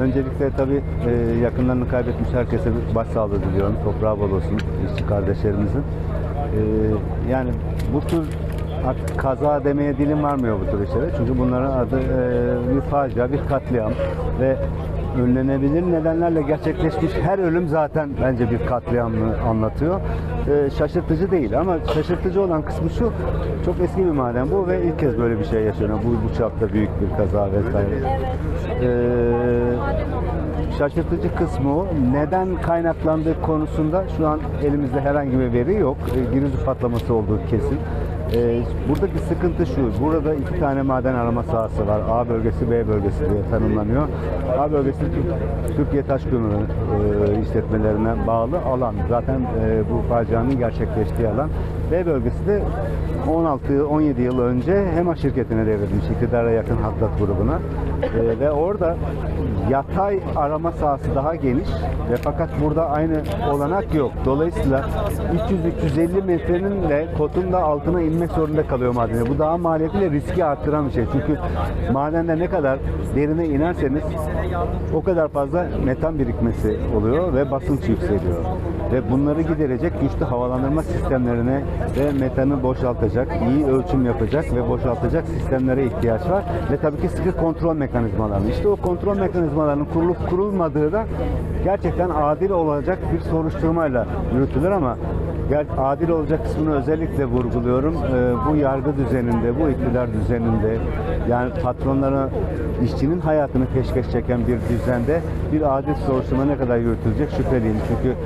Öncelikle tabii e, yakınlarını kaybetmiş herkese başsağlığı diliyorum. Toprağı bol olsun işçi kardeşlerimizin. E, yani bu tür artık kaza demeye dilim varmıyor bu tür işlere. Çünkü bunların adı e, bir facia, bir katliam ve önlenebilir nedenlerle gerçekleşmiş her ölüm zaten bence bir katliamı anlatıyor. E, şaşırtıcı değil ama şaşırtıcı olan kısmı şu, çok eski bir maden bu ve ilk kez böyle bir şey yaşanıyor. Bu, bu çapta büyük bir kaza vesaire. Ee, şaşırtıcı kısmı o. Neden kaynaklandığı konusunda şu an elimizde herhangi bir veri yok. Ee, Girizi patlaması olduğu kesin. Ee, buradaki sıkıntı şu. Burada iki tane maden arama sahası var. A bölgesi, B bölgesi diye tanımlanıyor. A bölgesi Tür- Türkiye Taş Kömürü e, işletmelerine bağlı alan. Zaten e, bu facianın gerçekleştiği alan. B bölgesi de 16-17 yıl önce HEMA şirketine devredilmiş iktidara yakın Hattat grubuna. Ee, ve orada yatay arama sahası daha geniş ve fakat burada aynı olanak yok. Dolayısıyla 300-350 metrenin de kotun da altına inmek zorunda kalıyor madene. Bu daha maliyetli ve riski arttıran bir şey. Çünkü madende ne kadar derine inerseniz o kadar fazla metan birikmesi oluyor ve basınç yükseliyor. Ve bunları giderecek güçlü havalandırma sistemlerine ve metanı boşaltacak, iyi ölçüm yapacak ve boşaltacak sistemlere ihtiyaç var. Ve tabii ki sıkı kontrol mekanizmalarının. İşte o kontrol mekanizmalarının kurulup kurulmadığı da gerçekten adil olacak bir soruşturmayla yürütülür ama adil olacak kısmını özellikle vurguluyorum. Ee, bu yargı düzeninde, bu iktidar düzeninde yani patronlara işçinin hayatını peşkeş çeken bir düzende bir adil soruşturma ne kadar yürütülecek şüpheliyim. Çünkü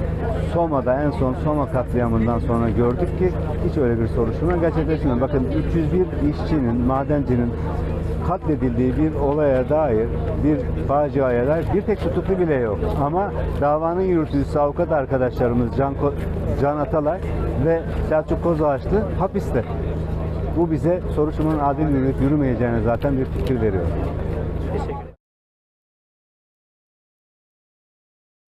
Soma'da en son Soma katliamından sonra gördük ki hiç öyle bir soruşturma gerçekleşmiyor. Bakın 301 işçinin, madencinin katledildiği bir olaya dair bir faciaya dair bir tek tutuklu bile yok. Ama davanın yürütücüsü avukat arkadaşlarımız Can, Ko- Can Atalay ve Selçuk Kozağaçlı hapiste. Bu bize soruşturmanın adil yürüyüp yürümeyeceğine zaten bir fikir veriyor.